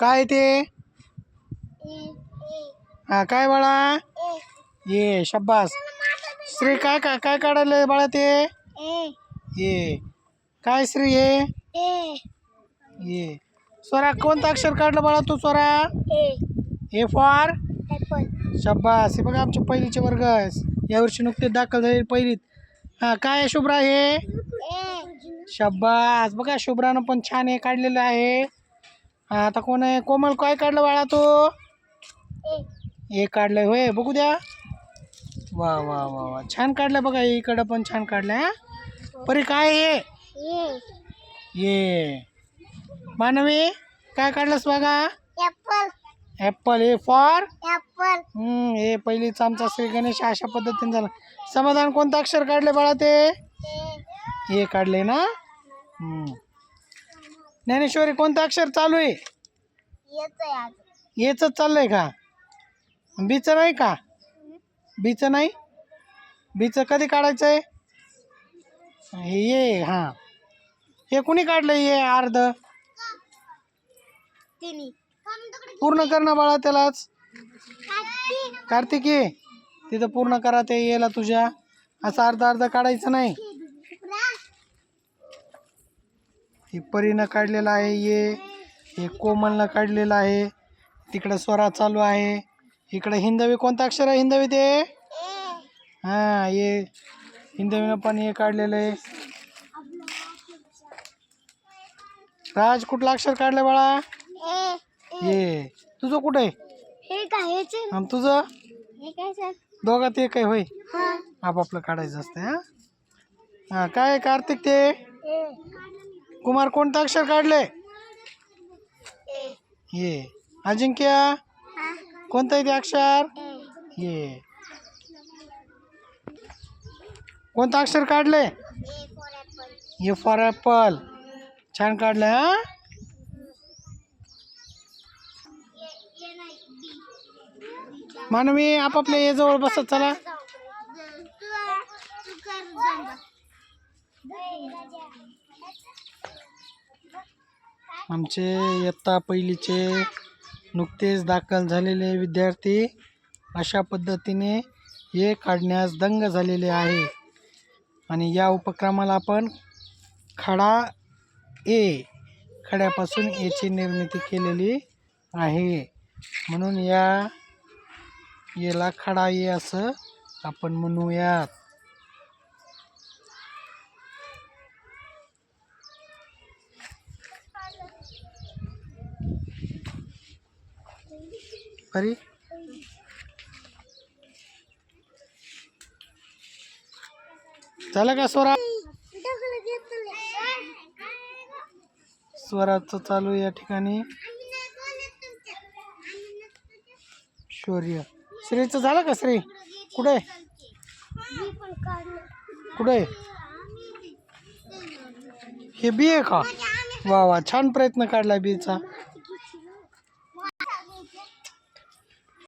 काय ते? हा काय बाळा? ये शब्बास श्री काय काय काय काढायला बाळा ते? ये. काय श्री ये? ये. स्वरा कोणतं अक्षर काढलं बाळा तू स्वरा? A for? शब्बास हे बघा आमचे पहिलीचे वर्ग यावर्षी नुकतेच दाखल झाले पहिलीत. हा काय शुभ्रा हे? शब्बास बघा शुभ्रानं पण छान हे काढलेलं आहे. आता कोण आहे? कोमल काय काढलं बाळा तू? हे काढलंय होय बघू द्या. वा वा वा वा. छान काढलं बघा इकडं पण छान काढलंय हा. परी काय हे? ये. मानवी काय काढलंस बघा? ॲपल ए फॉर हम्म हे पहिलीच आमचा श्री गणेश अशा पद्धतीने झाला. समाधान कोणतं अक्षर काढले बाळा ते? हे काढले ना? हम्म. ज्ञानेश्वरी कोणतं अक्षर चालू आहे? हेच चाललंय का? बीचं नाही का? बीचं नाही? बीचं कधी काढायचं आहे? हे ये हां. हे कुणी काढलं हे अर्ध पूर्ण कर ना बाळा त्यालाच कार्तिकी. तिथं पूर्ण करा ते येला तुझ्या. असं अर्धा अर्धा काढायचं नाही. हे परीनं काढलेलं आहे ये हे कोमलनं काढलेलं आहे तिकडं स्वरा चालू आहे. इकडं हिंदवी कोणतं अक्षर आहे हिंदवी ते? हां ये हिंदवीनं पण हे काढलेलं आहे. राज कुठलं अक्षर काढलं बाळा? ये तुझं कुठं आहे? हे तुझं? दोघात एक आहे होय. हा. आपापलं काढायचं असतं हा. हा काय कार्तिक ते? कुमार कोणतं अक्षर काढले ये अजिंक्य कोणतं आहे ते अक्षर ये कोणतं अक्षर काढले ये फॉर ॲपल छान काढलं हा मानवी आपापल्या ये जवळ बसत चला आमचे इयत्ता पहिलीचे नुकतेच दाखल झालेले विद्यार्थी अशा पद्धतीने हे काढण्यास दंग झालेले आहे. आणि या उपक्रमाला आपण खडा ए खड्यापासून याची निर्मिती केलेली आहे. म्हणून या याला खडा ए असं आपण म्हणूयात. अरे झालं का स्वरा? स्वराचं चालू या ठिकाणी. शौर्य. श्रीचं झालं का श्री? कुठे? कुठे? हे बी आहे का? वा वा छान प्रयत्न काढला बीचा.